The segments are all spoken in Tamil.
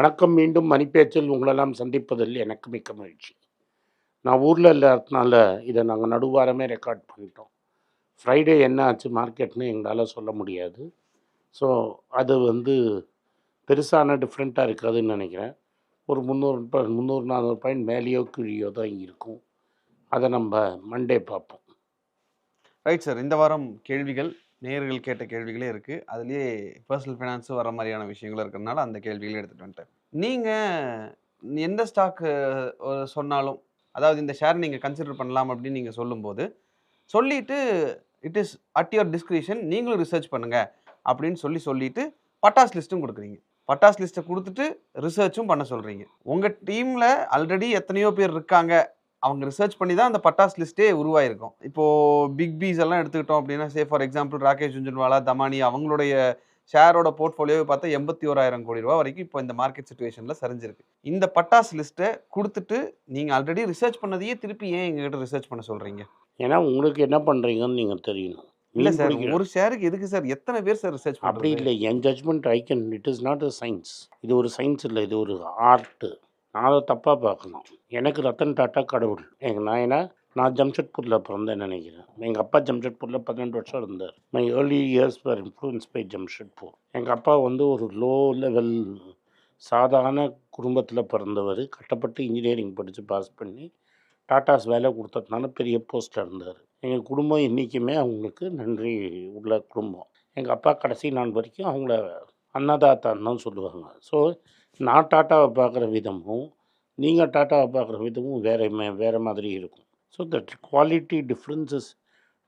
வணக்கம் மீண்டும் மணிப்பேச்சில் உங்களெல்லாம் சந்திப்பதில் எனக்கு மிக்க மகிழ்ச்சி. நான் ஊரில் இல்லாததுனால இதை நாங்கள் நடுவாரமே ரெக்கார்ட் பண்ணிட்டோம். ஃப்ரைடே என்ன ஆச்சு மார்க்கெட்னு எங்களால் சொல்ல முடியாது. ஸோ அது வந்து பெருசான டிஃப்ரெண்ட்டாக இருக்காதுன்னு நினைக்கிறேன். ஒரு முந்நூறு முந்நூறு நானூறு பாயிண்ட் மேலேயோ கீழேயோ தான் இருக்கும். அதை நம்ம மண்டே பார்ப்போம். ரைட் சார் இந்த வாரம் கேள்விகள் நேர்கள் கேட்ட கேள்விகளே இருக்குது அதுலேயே பர்சனல் ஃபினான்ஸும் வர மாதிரியான விஷயங்களும் இருக்கிறதுனால அந்த கேள்விகளை எடுத்துகிட்டு வந்துட்டேன். நீங்கள் எந்த ஸ்டாக்கு சொன்னாலும் அதாவது இந்த ஷேர் நீங்கள் கன்சிடர் பண்ணலாம் அப்படின்னு நீங்கள் சொல்லும்போது சொல்லிட்டு it is at your discretion நீங்களும் ரிசர்ச் பண்ணுங்கள் அப்படின்னு சொல்லி சொல்லிட்டு பட்டாஸ் லிஸ்ட்டும் கொடுக்குறீங்க. பட்டாஸ் லிஸ்ட்டை கொடுத்துட்டு ரிசர்ச்சும் பண்ண சொல்கிறீங்க உங்கள் டீமில் ஆல்ரெடி எத்தனையோ பேர் இருக்காங்க. அவங்க ரிசர்ச் பண்ணி தான் அந்த பட்டாஸ் லிஸ்ட்டே உருவாயிருக்கும். இப்போ பிக் பீஸ் எல்லாம் எடுத்துக்கிட்டோம் அப்படின்னா say for example Rakesh Jhunjhunwala Damani அவங்களுடைய ஷேரோட போர்ட்ஃபோலியோவை பார்த்தா எண்பத்தி ஓராயிரம் கோடி ரூபா வரைக்கும் இப்போ இந்த மார்க்கெட் சுச்சுவேஷனில் சரிஞ்சிருக்கு. இந்த பட்டாஸ் லிஸ்ட்டை கொடுத்துட்டு நீங்கள் ஆல்ரெடி ரிசர்ச் பண்ணதையே திருப்பி ஏன் எங்ககிட்ட ரிசர்ச் பண்ண சொல்கிறீங்க ஏன்னா உங்களுக்கு என்ன பண்ணுறீங்கன்னு நீங்கள் தெரியணும். இல்லை சார் ஒரு ஷேருக்கு எதுக்கு சார் எத்தனை பேர் சார் ரிசர்ச் அப்படி இல்லை. என் judgement I can it is not a science இது ஒரு சயின்ஸ் இல்லை. இது ஒரு ஆர்ட்டு நான் அதை தப்பாக பார்க்கணும். எனக்கு ரத்தன் டாட்டா கடவுள். எங்கள் நாயனா நான் ஜம்ஷெட்பூரில் பிறந்தேன்னு நினைக்கிறேன். எங்கள் அப்பா ஜம்ஷெட்பூரில் பதினெண்டு வருஷம் இருந்தார். My early years were influence by Jamshedpur. எங்கள் அப்பா வந்து ஒரு லோ லெவல் சாதாரண குடும்பத்தில் பிறந்தவர். கட்டப்பட்டு இன்ஜினியரிங் படித்து பாஸ் பண்ணி டாட்டாஸ் வேலை கொடுத்ததுனால பெரிய போஸ்ட்டில் இருந்தார். எங்கள் குடும்பம் என்றைக்குமே அவங்களுக்கு நன்றி உள்ள குடும்பம். எங்கள் அப்பா கடைசி நாள் வரைக்கும் அவங்கள அன்னதாத்தான்னு தான் சொல்லுவாங்க. ஸோ நான் டாட்டாவை பார்க்குற விதமும் நீங்கள் டாட்டாவை பார்க்குற விதமும் வேற மே- வேற மாதிரி இருக்கும். So that quality differences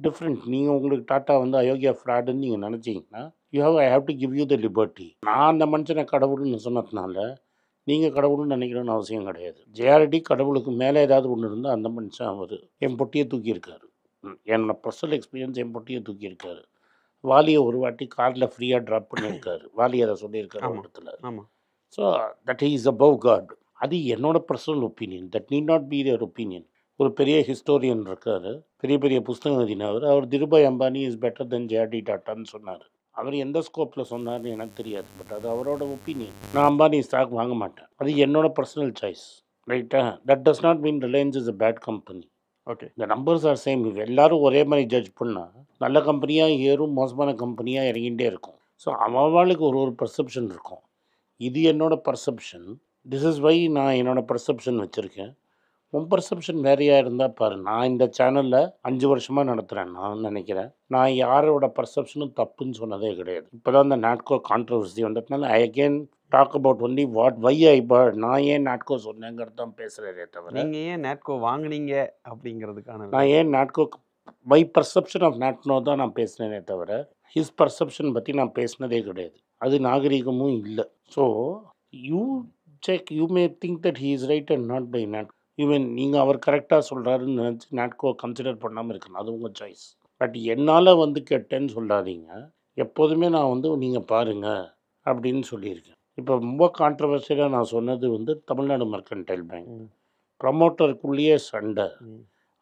different நீங்கள் உங்களுக்கு டாட்டா வந்து அயோக்கியா ஃப்ராடுன்னு நீங்கள் நினச்சிங்கன்னா you have I have to give you the liberty நான் அந்த மனுஷனை கடவுள்னு சொன்னதுனால நீங்கள் கடவுள்னு நினைக்கணும்னு அவசியம் கிடையாது. ஜேஆர்டி கடவுளுக்கு மேலே ஏதாவது ஒன்று இருந்தால் அந்த மனுஷன் அவர் என் பொட்டியை தூக்கியிருக்காரு. ம், என்னோட பர்சனல் எக்ஸ்பீரியன்ஸ் என் பொட்டியை தூக்கியிருக்காரு. வாலியை ஒரு வாட்டி காரில் ஃப்ரீயாக ட்ராப் பண்ணியிருக்காரு. வாலி அதை சொல்லியிருக்காரு. இடத்துல. ஆமாம் so that is above God அது என்னோட personal opinion that need not be their opinion ஒரு பெரிய ஹிஸ்டோரியன் இருக்கார். பெரிய பெரிய புஸ்தகம் எழுதினவர். அவர் Dhirubhai Ambani is better than JD டாட்டான்னு சொன்னார். அவர் எந்த ஸ்கோப்பில் சொன்னார்னு எனக்கு தெரியாது. பட் அது அவரோட ஒப்பீனியன் நான் அம்பானி ஸ்டாக் வாங்க மாட்டேன். அது என்னோட பர்சனல் சாய்ஸ் ரைட்டா that does not mean Reliance is a bad company okay இந்த நம்பர்ஸ் ஆர் சேம் எல்லாரும் ஒரே மாதிரி ஜட்ஜ் பண்ணால் நல்ல கம்பெனியாக ஏறும் மோசமான கம்பெனியாக இறங்கிட்டே இருக்கும். ஸோ அவளுக்கு ஒரு ஒரு பர்செப்ஷன் இருக்கும். இது என்னோட பர்செப்ஷன் திஸ் இஸ் வை நான் என்னோட பர்செப்ஷன் வச்சுருக்கேன். உன் பர்செப்ஷன் வேறையாக இருந்தால் பாரு. நான் இந்த சேனலில் அஞ்சு வருஷமாக நடத்துகிறேன் நான் நினைக்கிறேன். நான் யாரோட பர்செப்ஷனும் தப்புன்னு சொன்னதே கிடையாது. இப்போ தான் இந்த நாட்கோ கான்ட்ரவர்சி வந்ததுனால I again talk about only what why I bought நான் ஏன் நாட்கோ சொன்னேங்கிறது தான் பேசுகிறதே தவிர நீங்கள் ஏன் நேட்கோ வாங்குனீங்க அப்படிங்கிறதுக்கான நான் ஏன் நாட்கோ மை பர்செப்ஷன் ஆஃப் நாட்னோ தான் நான் பேசினேனே தவிர ஹிஸ் பர்செப்ஷன் பற்றி நான் பேசினதே கிடையாது. அது நாகரிகமும் இல்லை. So you check you may think that he is right and not by not even நீங்கள் அவர் கரெக்டாக சொல்கிறாருன்னு நினச்சி நாட்கோ கன்சிடர் பண்ணாமல் இருக்கணும். அது உங்கள் சாய்ஸ் பட் என்னால் வந்து கெட்டேன்னு சொல்லாதீங்க. எப்போதுமே நான் வந்து நீங்கள் பாருங்கள் அப்படின்னு சொல்லியிருக்கேன். இப்போ ரொம்ப கான்ட்ரவர்சியலாக நான் சொன்னது வந்து தமிழ்நாடு மெர்கன்டைல் பேங்க். ப்ரமோட்டருக்குள்ளேயே சண்டை.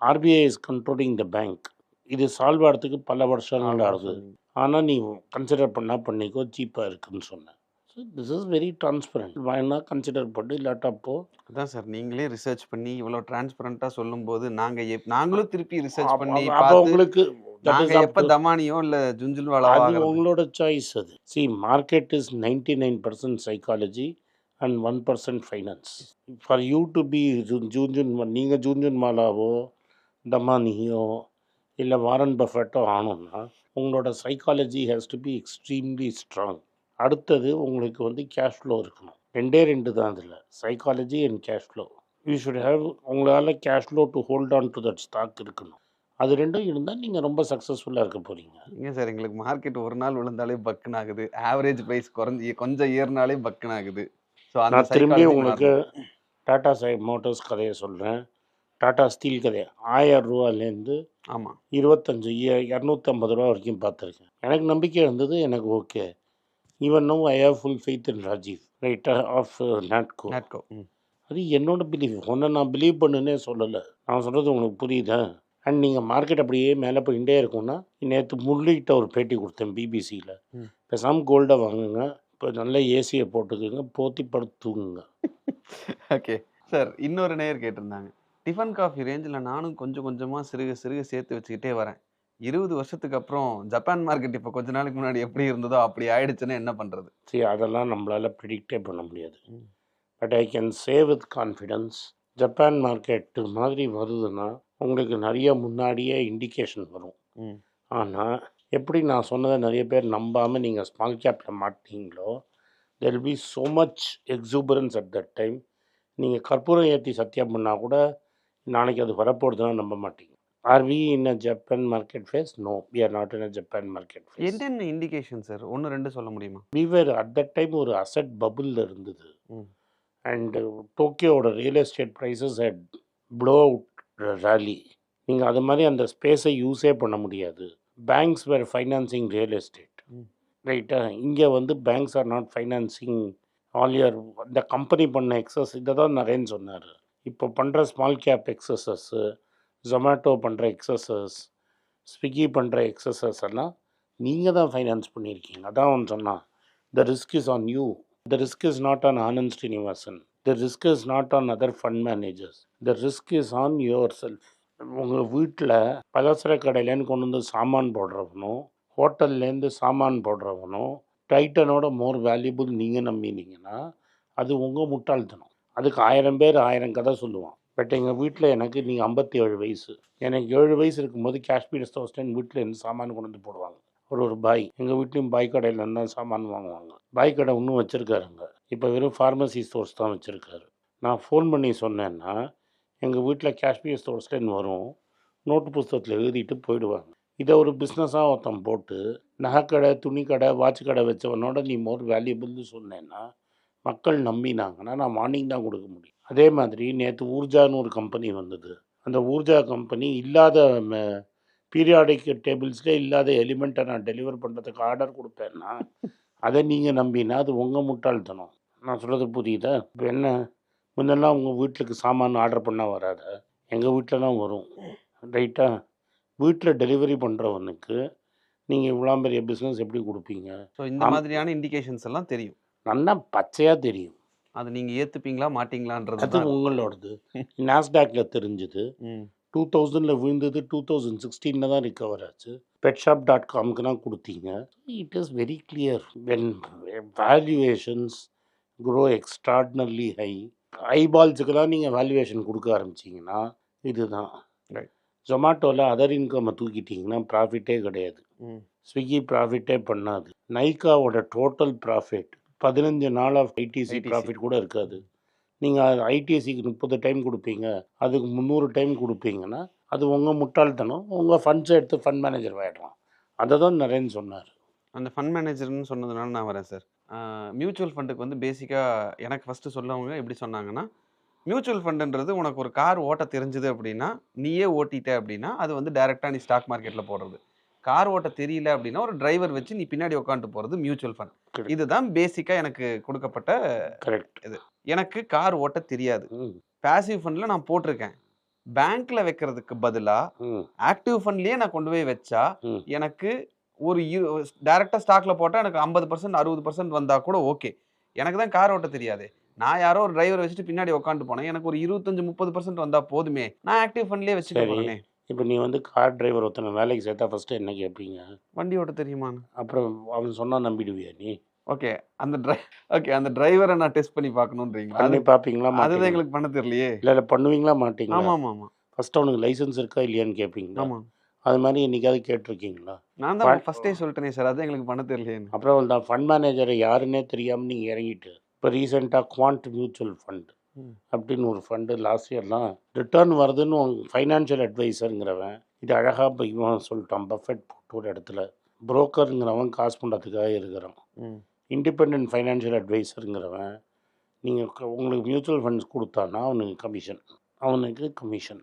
RBI is controlling the bank இது சால்வ் ஆகிறதுக்கு பல வருஷங்கள் ஆகுது. ஆனால் நீ கன்சிடர் பண்ணால் பண்ணிக்கோ சீப்பாக இருக்குன்னு சொன்னேன். So this is very transparent வேணா கன்சிடர் பண்ணு இல்லாட்டா போ அதான் சார் நீங்களே ரிசர்ச் பண்ணி இவ்வளோ டிரான்ஸ்பரண்டா சொல்லும்போது நாங்க எப்- நாங்களும் திருப்பி ரிசர்ச் பண்ணி அப்ப உங்களுக்கு that is நாங்க up எப்ப தமானியோ இல்ல ஜுஞ்சுல்வாலாவோ அது உங்களோட சாய்ஸ் அது. See market is ninety nine percent psychology and one percent finance for you to be Jhunjhun நீங்கள் ஜூன்ஜுன் மாலாவோ தமானியோ இல்லை வாரன் பஃபெட்டோ ஆனோம்னா உங்களோட psychology has to be extremely strong அடுத்தது உங்களுக்கு வந்து கேஷ் ஃப்ளோ இருக்கணும். ரெண்டே ரெண்டு தான் அதில். Psychology and cash flow you should have உங்களால் cash flow to hold on to that stock இருக்கணும். அது ரெண்டும் இருந்தால் நீங்கள் ரொம்ப சக்ஸஸ்ஃபுல்லாக இருக்க போகிறீங்க ஏங்க சார் எங்களுக்கு மார்க்கெட் ஒரு நாள் விழுந்தாலே பக்குன்னு ஆகுது. ஆவரேஜ் பிரைஸ் குறைஞ்சி கொஞ்சம் ஏறினாலே பக்குன்னு ஆகுது. ஸோ நான் திரும்பி உங்களுக்கு. டாடா சை மோட்டார்ஸ் கதையை சொல்கிறேன் டாடா ஸ்டீல் கதையை ஆயிரம் ரூபாலேருந்து ஆமா. இருபத்தஞ்சு இரநூத்தம்பது ரூபா வரைக்கும் பார்த்துருக்கேன். எனக்கு நம்பிக்கை இருந்தது எனக்கு okay even no I have full faith in Rajeev writer of Natco Natco அது என்னோட பிலீஃப் ஒன்றை நான் பிலீவ் பண்ணுன்னே சொல்லலை. நான் சொல்கிறது உங்களுக்கு புரியுதா? அண்ட் நீங்கள் மார்க்கெட் அப்படியே மேலே போயிட்டே இருக்கும்னா நேற்று முரளிகிட்ட ஒரு பேட்டி கொடுத்தேன் பிபிசியில். பேசாமல் கோல்டை வாங்குங்க. இப்போ நல்ல ஏசியை போட்டுக்குங்க. போத்தி படுத்து தூங்குங்க ஓகே சார் இன்னொரு நேயர் கேட்டிருந்தாங்க. டிஃபன் காஃபி ரேஞ்சில் நானும் கொஞ்சம் கொஞ்சமாக சிறுக சிறுக சேர்த்து வச்சுக்கிட்டே வரேன். இருபது வருஷத்துக்கு அப்புறம் ஜப்பான் மார்க்கெட் இப்போ கொஞ்ச நாளைக்கு முன்னாடி எப்படி இருந்ததோ அப்படி ஆயிடுச்சுன்னா என்ன பண்ணுறது சரி அதெல்லாம் நம்மளால் ப்ரிடிக்டே பண்ண முடியாது. But I can say with confidence Japan market மாதிரி வருதுன்னா உங்களுக்கு நிறைய முன்னாடியே இண்டிகேஷன் வரும். ஆனால் எப்படி நான் சொன்னதை நிறைய பேர் நம்பாமல் நீங்கள் ஸ்மால் கேப்பில் மாட்டீங்களோ there be so much exuberance at that time நீங்கள் கற்பூரம் ஏற்றி சத்தியம் பண்ணால் கூட நாளைக்கு அது வரப்போகுதுன்னா நம்ப மாட்டீங்க. Are we in a Japan market phase no we are not in a Japan market phase என்னென்ன இண்டிகேஷன் சார் ஒன்று ரெண்டு சொல்ல முடியுமா? We were at that time ஒரு அசட் பபுளில் இருந்தது. And டோக்கியோவோட real estate prices had blow out rally நீங்கள் அது மாதிரி அந்த ஸ்பேஸை யூஸே பண்ண முடியாது. Banks were financing real estate. ரைட்டா இங்கே வந்து banks are not financing all year இந்த கம்பெனி பண்ண எக்ஸஸ் இதை தான் நரேன் சொன்னார். இப்போ பண்ணுற ஸ்மால் கேப் எக்ஸசஸ்ஸு ஜொமேட்டோ பண்ணுற எக்ஸசஸ் ஸ்விக்கி பண்ணுற எக்ஸசஸ் எல்லாம் நீங்கள் தான் ஃபைனான்ஸ் பண்ணியிருக்கீங்க. அதான் அவன் சொன்னான். The risk is on you the risk is not on Anand Srinivasan the risk is not on other fund managers the risk is on yourself உங்கள் வீட்டில் பலசர கடையிலேருந்து கொண்டு வந்து சாமான் போடுறவனும் ஹோட்டல்லேருந்து சாமான் போடுறவனும் டைட்டனோட மோர் வேல்யூபிள் நீங்கள் நம்பினீங்கன்னா அது உங்கள் முட்டாள்தனம். அதுக்கு ஆயிரம் பேர் ஆயிரம் கதை சொல்லுவான். பட் எங்கள் வீட்டில் எனக்கு நீங்கள் ஐம்பத்தி ஏழு வயசு. எனக்கு ஏழு வயசு இருக்கும்போது காஷ்மீர் ஸ்டோஸ்டன் வீட்டில் இருந்து சாமான் கொண்டு வந்து போடுவாங்க. ஒரு ஒரு பாய். எங்கள் வீட்லேயும் பாய் கடையில் இருந்தால் சாமான் வாங்குவாங்க. பாய் கடை இன்னும் வச்சுருக்காருங்க. இப்போ வெறும் ஃபார்மசி ஸ்டோர்ஸ் தான் வச்சுருக்காரு. நான் ஃபோன் பண்ணி சொன்னேன்னா எங்கள் வீட்டில் காஷ்மீர் ஸ்டோர்ஸ்லேருந்து வரும். நோட்டு புஸ்தகத்தில் எழுதிட்டு போயிடுவாங்க. இதை ஒரு பிஸ்னஸாக ஒருத்தன் போட்டு நகைக்கடை துணிக்கடை வாட்ச் கடை வச்சவனோட நீ மோர் வேல்யூபிள்னு சொன்னேன்னா மக்கள் நம்பினாங்கன்னா நான் மார்னிங் தான் கொடுக்க முடியும். அதே மாதிரி நேற்று ஊர்ஜான்னு ஒரு கம்பெனி வந்தது. அந்த ஊர்ஜா கம்பெனி இல்லாத பீரியாடிக் டேபிள்ஸ்லேயே இல்லாத எலிமெண்ட்டை நான் டெலிவர் பண்ணுறதுக்கு ஆர்டர் கொடுப்பேன்னா அதை நீங்கள் நம்பினா அது உங்கள் முட்டாள்தனம். நான் சொல்கிறது புரியுதா? இப்போ என்ன முன்னெல்லாம் உங்கள் வீட்டுக்கு சாமான் ஆர்டர் பண்ணால் வராத. எங்கள் வீட்டில் தான் வரும். ரைட்டா வீட்டில் டெலிவரி பண்ணுறவனுக்கு நீங்கள் இவ்வளோ பெரிய பிஸ்னஸ் எப்படி கொடுப்பீங்க? ஸோ இந்த. மாதிரியான இண்டிகேஷன்ஸ் எல்லாம் தெரியும். நல்லா பச்சையாக தெரியும். அது நீங்கள் ஏற்றுப்பீங்களா மாட்டீங்களான்றது அது உங்களோடது. நாஸ்டாக்ல தெரிஞ்சுது. டூ தௌசண்டில் விழுந்தது டூ தௌசண்ட் சிக்ஸ்டீனில் தான் ரிகவர் ஆச்சு. பெட்ஷாப் டாட் காம்க்கு தான் கொடுத்தீங்க. It is very clear when valuations grow extraordinarily high ஐபால்ஸுக்கெல்லாம் நீங்கள் வேல்யூவேஷன் கொடுக்க ஆரம்பிச்சிங்கன்னா இதுதான். ஜொமாட்டோவில் அதர் இன்கம்மை தூக்கிட்டிங்கன்னா ப்ராஃபிட்டே கிடையாது. ஸ்விக்கி ப்ராஃபிட்டே பண்ணாது. நைக்காவோட டோட்டல் ப்ராஃபிட் பதினஞ்சு நாள் ஆஃப் ஐடிசி. ப்ராஃபிட் கூட இருக்காது. நீங்கள் ஐடிசிக்கு முப்பது டைம் கொடுப்பீங்க. அதுக்கு முந்நூறு டைம் கொடுப்பீங்கன்னா அது உங்கள் முட்டாள்தனம். உங்கள் ஃபண்ட்ஸை எடுத்து ஃபண்ட் மேனேஜர் ஆகிடலாம் அதை தான் நரேன் சொன்னார். அந்த ஃபண்ட் மேனேஜர்னு சொன்னதுனால நான் வரேன் சார் மியூச்சுவல் ஃபண்டுக்கு வந்து பேசிக்காக எனக்கு ஃபஸ்ட்டு சொல்லவங்க எப்படி சொன்னாங்கன்னா மியூச்சுவல் ஃபண்டுன்றது உனக்கு ஒரு கார் ஓட்ட தெரிஞ்சுது அப்படின்னா நீயே ஓட்டிட்ட அப்படின்னா அது வந்து டைரெக்டாக நீ ஸ்டாக் மார்க்கெட்டில் போடுறது. கார் ஓட்ட தெரியல அப்படின்னா ஒரு டிரைவர் வச்சு நீ பின்னாடி உட்காந்துட்டு போகிறது மியூச்சுவல் ஃபண்ட். இதுதான் பேசிக்காக எனக்கு கொடுக்கப்பட்ட கரெக்ட் எனக்கு கார் ஓட்ட தெரியாது. பேசிவ் ஃபண்டில் நான் போட்டிருக்கேன். பேங்க்ல வைக்கிறதுக்கு பதிலாக ம். ஆக்டிவ் ஃபண்ட்லயே நான் கொண்டு போய் வச்சா. எனக்கு ஒரு டேரெக்டாக ஸ்டாக்ல போட்டால் எனக்கு ஐம்பது பர்சன்ட் அறுபது பர்சன்ட் வந்தா கூட ஓகே எனக்கு தான் கார் ஓட்ட தெரியாது. நான் யாரோ ஒரு டிரைவர் வச்சுட்டு பின்னாடி உட்காந்து போனேன். எனக்கு ஒரு இருபத்தஞ்சு முப்பது பர்சன்ட் வந்தா போதுமே. நான் ஆக்டிவ் ஃபண்ட்லயே வச்சுக்க சரி. இப்போ நீ வந்து கார் டிரைவர் ஒருத்தனை வேலைக்கு சேர்த்தா ஃபஸ்ட்டு என்ன கேட்பீங்க வண்டி ஓட்ட தெரியுமான்னு? அப்புறம் அவன் சொன்னால் நம்பிடுவியா நீ? ஓகே அந்த டிரை ஓகே அந்த டிரைவரை நான் டெஸ்ட் பண்ணி பார்க்கணுன்றீங்களா பண்ணி அது பார்ப்பீங்களா அதுதான் எங்களுக்கு பண்ண தெரியலையே. இல்லை இல்லை பண்ணுவீங்களா மாட்டீங்களா? ஆமா ஆமா ஆமா. ஃபர்ஸ்ட் அவனுக்கு லைசன்ஸ் இருக்கா இல்லையான்னு கேட்பீங்களா ஆமா. அது மாதிரி என்னைக்காவது கேட்டிருக்கீங்களா? நான் தான் ஃபர்ஸ்டே சொல்லிட்டேனே சார் அது எங்களுக்கு பண்ண தெரியலையேன்னு. அப்புறம் தான் ஃபண்ட் மேனேஜரை யாருன்னே தெரியாமல் நீங்கள் இறங்கிட்டு இப்போ ரீசெண்டாக குவாண்ட் மியூச்சுவல் ஃபண்ட். அப்படின்னு ஒரு ஃபண்டு லாஸ்ட் இயர்லாம் ரிட்டர்ன் வருதுன்னு ஃபைனான்ஷியல் அட்வைசருங்கிறவன் இது அழகாக இவன் சொல்லிட்டான் பஃபெட் போட்டு ஒரு இடத்துல. புரோக்கருங்கிறவன் காசு பண்ணுறதுக்காக இருக்கிறான். இண்டிபெண்ட் ஃபைனான்ஷியல் அட்வைசருங்கிறவன் நீங்கள் உங்களுக்கு மியூச்சுவல் ஃபண்ட்ஸ் கொடுத்தான்னா அவனுக்கு கமிஷன் அவனுக்கு கமிஷன்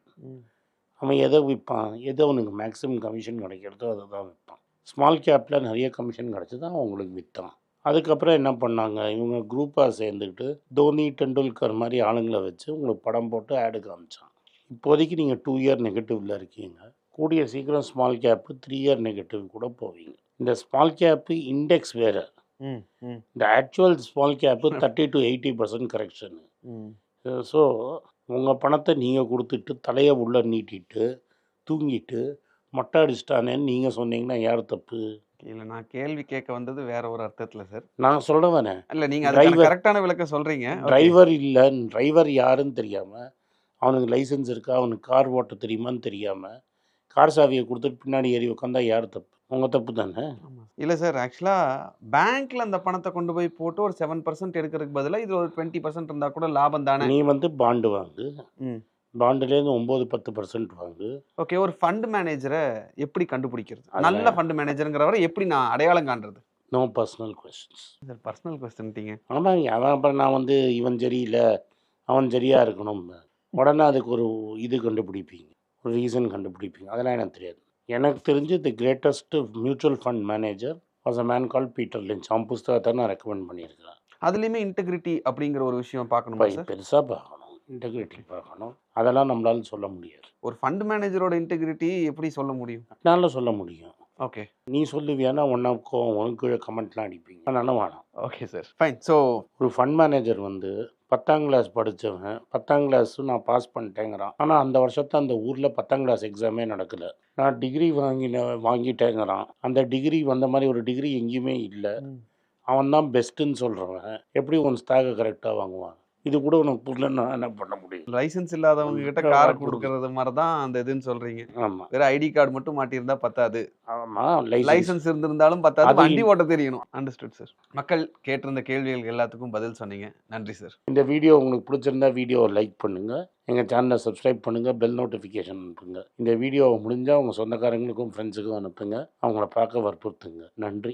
அவன் எதை விற்பான் எது அவனுக்கு மேக்ஸிமம் கமிஷன் கிடைக்கிறதோ அதை தான் விற்பான். ஸ்மால் கேப்பில் நிறைய கமிஷன் கிடச்சி தான் அவங்களுக்கு விற்றான் அதுக்கப்புறம் என்ன பண்ணாங்க? இவங்க குரூப்பாக சேர்ந்துக்கிட்டு தோனி டெண்டுல்கர் மாதிரி ஆளுங்களை வச்சு உங்களுக்கு படம் போட்டு ஆடு காமிச்சான் இப்போதைக்கு நீங்கள் டூ இயர் நெகட்டிவில் இருக்கீங்க. கூடிய சீக்கிரம் small cap three year negative கூட போவீங்க. இந்த ஸ்மால் கேப்பு இண்டெக்ஸ் வேறு. இந்த actual small cap thirty to eighty percent correction so உங்கள் பணத்தை நீங்கள் கொடுத்துட்டு தலையை உள்ளே நீட்டிட்டு தூங்கிட்டு மொட்டை அடிச்சிட்டானேன்னு நீங்கள் சொன்னீங்கன்னா யார் தப்பு? இல்ல நான் கேள்வி கேட்க வந்தது வேற ஒரு அர்த்தத்துல சார். நான் சொல்கிறவனே இல்ல நீங்க அதுக்கான Driver. கரெக்டான விளக்கம் சொல்றீங்க. Okay. டிரைவர் இல்லை டிரைவர் யாருன்னு தெரியாமல் அவனுக்கு லைசென்ஸ் இருக்கா அவனுக்கு கார் ஓட்ட தெரியுமான்னு தெரியாமல் கார் சாவியை கொடுத்துட்டு பின்னாடி ஏறி உட்காந்தா யார் தப்பு? உங்கள் தப்பு தானே. இல்ல சார் ஆக்சுவலா பேங்க்ல அந்த பணத்தை கொண்டு போய் போட்டு ஒரு செவன் பர்சன்ட் எடுக்கிறதுக்கு பதிலா இது ஒரு டுவெண்ட்டி பர்சன்ட் இருந்தா கூட லாபம் தானே? நீ வந்து பாண்டு வாங்கு. பாண்டுலேருந்து ஒம்பது பத்து பர்சன்ட் வாங்கு ஓகே ஒரு ஃபண்ட் மேனேஜரை எப்படி கண்டுபிடிக்கிறது? நல்ல ஃபண்ட் மேனேஜருங்கிறவரை எப்படி நான் அடையாளம் காண்றது? No personal questions sir personal கொஸ்டின்ட்டீங்க ஆமாம் அவன் அப்புறம் நான் வந்து இவன் சரியில்லை அவன் சரியாக இருக்கணும். உடனே அதுக்கு ஒரு இது கண்டுபிடிப்பீங்க. ஒரு ரீசன் கண்டுபிடிப்பீங்க. அதெல்லாம் எனக்கு தெரியாது. எனக்கு தெரிஞ்சு the greatest mutual fund manager was a man call Peter Lynch அவன் புஸ்தகத்தை நான் ரெக்கமெண்ட் பண்ணியிருக்கிறேன். அதுலயுமே இன்டெகிரிட்டி அப்படிங்கிற ஒரு விஷயம் பார்க்கணுமா பெருசாக பார்க்கணும். இன்டெகிரிட்டி பார்க்கணும். அதெல்லாம் நம்மளால சொல்ல முடியாது. ஒரு ஃபண்ட் மேனேஜரோட இன்டெகிரிட்டி எப்படி சொல்ல முடியும்? என்னால் சொல்ல முடியும். ஓகே நீ சொல்லுவியானா ஒன்றாக்கோ உனக்கு கீழே கமெண்ட்லாம் அடிப்பீங்க. அதனால வேணாம். ஓகே சார் ஃபைன் ஸோ ஒரு ஃபண்ட் மேனேஜர் வந்து பத்தாம் கிளாஸ் படித்தவன் பத்தாம் கிளாஸும் நான் பாஸ் பண்ணிட்டேங்கிறான். ஆனால் அந்த வருஷத்தை அந்த ஊரில் பத்தாம் கிளாஸ் எக்ஸாமே நடக்கலை. நான் டிகிரி வாங்கின வாங்கிட்டேங்கிறான். அந்த டிகிரி வந்த மாதிரி ஒரு டிகிரி எங்கேயுமே இல்லை. அவன் தான் பெஸ்ட்டுன்னு சொல்கிறவன் எப்படி உன் ஸ்டாகை கரெக்டாக வாங்குவான்? இது கூட உனக்கு புரியலன்னா என்ன பண்ண முடியும்? லைசென்ஸ் இல்லாதவங்க கிட்ட கார் கொடுக்குறது. மாதிரி தான் அந்த இதுன்னு சொல்றீங்க. ஆமாம் வேற ஐடி கார்டு மட்டும் மாட்டியிருந்தா பத்தாது. ஆமாம் லைசன்ஸ் இருந்திருந்தாலும் பத்தாது. வண்டி ஓட்ட தெரியணும். அண்டர்ஸ்டுட் சார் மக்கள் கேட்டிருந்த கேள்விகளுக்கு எல்லாத்துக்கும் பதில் சொன்னீங்க. நன்றி சார் இந்த வீடியோ உங்களுக்கு பிடிச்சிருந்தா வீடியோவை லைக் பண்ணுங்கள் எங்கள் சேனலை சப்ஸ்கிரைப் பண்ணுங்கள் பெல் நோட்டிஃபிகேஷன் அனுப்புங்க. இந்த வீடியோவை முடிஞ்சால் உங்கள் சொந்தக்காரங்களுக்கும் ஃப்ரெண்ட்ஸுக்கும் அனுப்புங்க. அவங்கள பார்க்க வற்புறுத்துங்க. நன்றி.